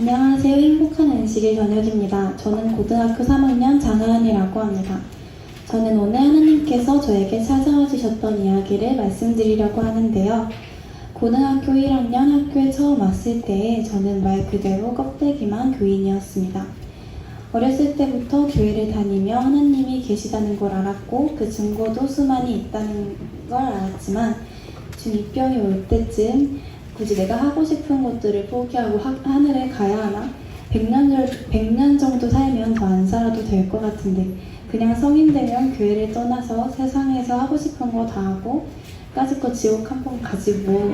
안녕하세요. 행복한 안식일 저녁입니다. 저는 고등학교 3학년 장하은이라고 합니다. 저는 오늘 하나님께서 저에게 찾아와 주셨던 이야기를 말씀드리려고 하는데요. 고등학교 1학년 학교에 처음 왔을 때에 저는 말 그대로 껍데기만 교인이었습니다. 어렸을 때부터 교회를 다니며 하나님이 계시다는 걸 알았고 그 증거도 수많이 있다는 걸 알았지만 중2병이 올 때쯤 굳이 내가 하고 싶은 것들을 포기하고 하, 하늘에 가야 하나? 100년, 절- 100년 정도 살면 더 안 살아도 될 것 같은데 그냥 성인 되면 교회를 떠나서 세상에서 하고 싶은 거 다 하고 까짓거 지옥 한 번 가지고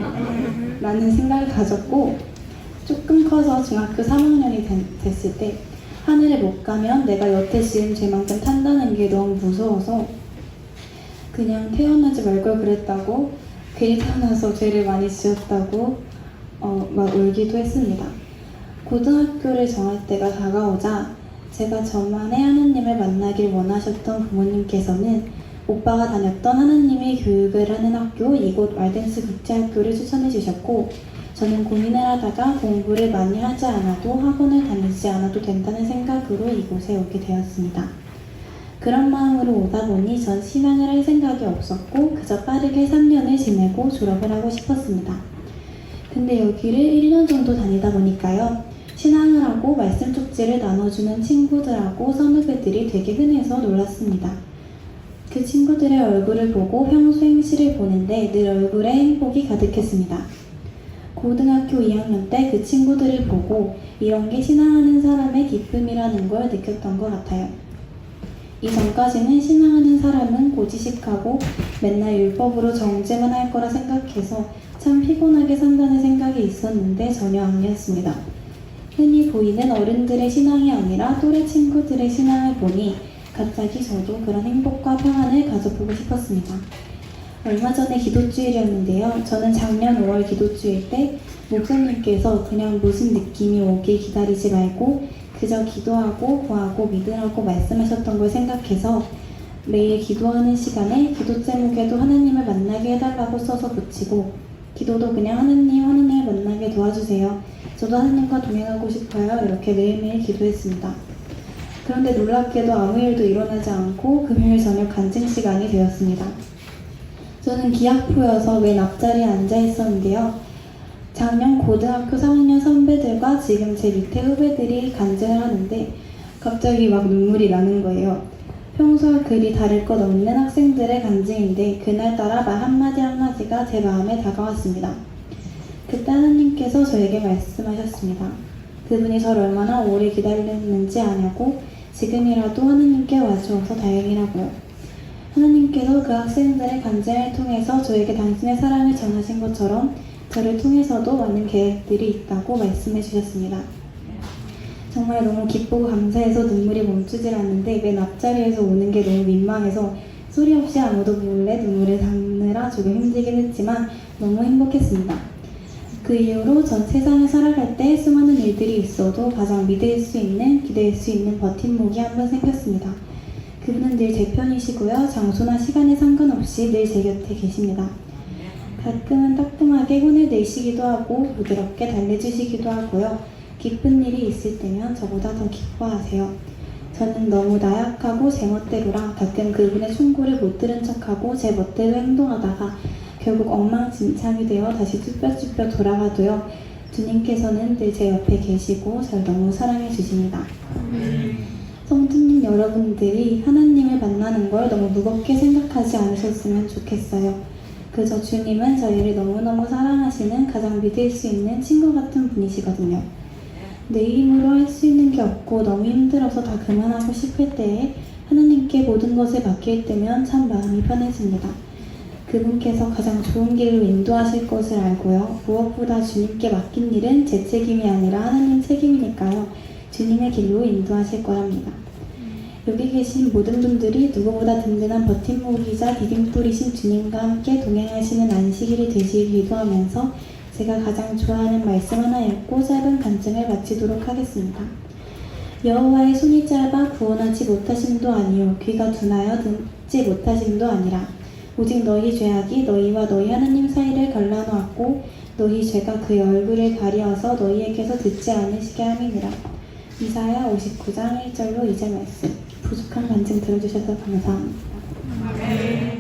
라는 생각을 가졌고 조금 커서 중학교 3학년이 됐을 때 하늘에 못 가면 내가 여태 지은 죄만큼 탄다는 게 너무 무서워서 그냥 태어나지 말 걸 그랬다고 괜히 태어나서 죄를 많이 지었다고 어, 막 울기도 했습니다. 고등학교를 정할 때가 다가오자 제가 저만의 하나님을 만나길 원하셨던 부모님께서는 오빠가 다녔던 하나님의 교육을 하는 학교 이곳 왈덴스 국제학교를 추천해 주셨고 저는 고민을 하다가 공부를 많이 하지 않아도 학원을 다니지 않아도 된다는 생각으로 이곳에 오게 되었습니다. 그런 마음으로 오다 보니 전 신앙을 할 생각이 없었고 그저 빠르게 3년을 지내고 졸업을 하고 싶었습니다. 근데 여기를 1년 정도 다니다 보니까요. 신앙을 하고 말씀 쪽지를 나눠주는 친구들하고 선후배들이 되게 흔해서 놀랐습니다. 그 친구들의 얼굴을 보고 평소 행실을 보는데 늘 얼굴에 행복이 가득했습니다. 고등학교 2학년 때 그 친구들을 보고 이런 게 신앙하는 사람의 기쁨이라는 걸 느꼈던 것 같아요. 이전까지는 신앙하는 사람은 고지식하고 맨날 율법으로 정죄만 할 거라 생각해서 참 피곤하게 산다는 생각이 있었는데 전혀 아니었습니다. 흔히 보이는 어른들의 신앙이 아니라 또래 친구들의 신앙을 보니 갑자기 저도 그런 행복과 평안을 가져보고 싶었습니다. 얼마 전에 기도주일이었는데요. 저는 작년 5월 기도주일 때 목사님께서 그냥 무슨 느낌이 오길 기다리지 말고 그저 기도하고 구하고 믿으라고 말씀하셨던 걸 생각해서 매일 기도하는 시간에 기도 제목에도 하나님을 만나게 해달라고 써서 붙이고 기도도 그냥 하나님 하나님을 만나게 도와주세요. 저도 하나님과 동행하고 싶어요. 이렇게 매일매일 기도했습니다. 그런데 놀랍게도 아무 일도 일어나지 않고 금요일 저녁 간증 시간이 되었습니다. 저는 기학부여서 맨 앞자리에 앉아 있었는데요. 작년 고등학교 3학년 선배들과 지금 제 밑에 후배들이 간증을 하는데 갑자기 막 눈물이 나는 거예요. 평소와 그리 다를 것 없는 학생들의 간증인데 그날따라 말 한마디 한마디가 제 마음에 다가왔습니다. 그때 하나님께서 저에게 말씀하셨습니다. 그분이 저를 얼마나 오래 기다렸는지 아냐고 지금이라도 하나님께 와주어서 다행이라고요. 하나님께서 그 학생들의 간증을 통해서 저에게 당신의 사랑을 전하신 것처럼 저를 통해서도 많은 계획들이 있다고 말씀해 주셨습니다. 정말 너무 기쁘고 감사해서 눈물이 멈추질 않는데 맨 앞자리에서 우는 게 너무 민망해서 소리 없이 아무도 몰래 눈물을 닦느라 조금 힘들긴 했지만 너무 행복했습니다. 그 이후로 전 세상을 살아갈 때 수많은 일들이 있어도 가장 믿을 수 있는, 기댈 수 있는 버팀목이 한 번 생겼습니다. 그분은 늘 제 편이시고요. 장소나 시간에 상관없이 늘 제 곁에 계십니다. 가끔은 따끔하게 혼을 내시기도 하고 부드럽게 달래주시기도 하고요. 기쁜 일이 있을 때면 저보다 더 기뻐하세요. 저는 너무 나약하고 제 멋대로라 가끔 그분의 충고를 못 들은 척하고 제 멋대로 행동하다가 결국 엉망진창이 되어 다시 쭈뼛쭈뼛 돌아가도요. 주님께서는 늘 제 옆에 계시고 절 너무 사랑해 주십니다. 성도님 여러분들이 하나님을 만나는 걸 너무 무겁게 생각하지 않으셨으면 좋겠어요. 그저 주님은 저희를 너무너무 사랑하시는 가장 믿을 수 있는 친구 같은 분이시거든요. 내 힘으로 할 수 있는 게 없고 너무 힘들어서 다 그만하고 싶을 때에 하나님께 모든 것을 맡길 때면 참 마음이 편해집니다. 그분께서 가장 좋은 길로 인도하실 것을 알고요. 무엇보다 주님께 맡긴 일은 제 책임이 아니라 하나님 책임이니까요. 주님의 길로 인도하실 거랍니다. 여기 계신 모든 분들이 누구보다 든든한 버팀목이자 디딤돌이신 주님과 함께 동행하시는 안식일이 되시길 기도하면서 제가 가장 좋아하는 말씀 하나 읽고 짧은 간증을 마치도록 하겠습니다. 여호와의 손이 짧아 구원하지 못하심도 아니요 귀가 둔하여 듣지 못하심도 아니라 오직 너희 죄악이 너희와 너희 하나님 사이를 갈라놓았고 너희 죄가 그의 얼굴을 가리어서 너희에게서 듣지 않으시게 함이니라. 이사야 59장 1절로 이제 말씀. 부족한 간증 들어주셔서 감사합니다. 아멘.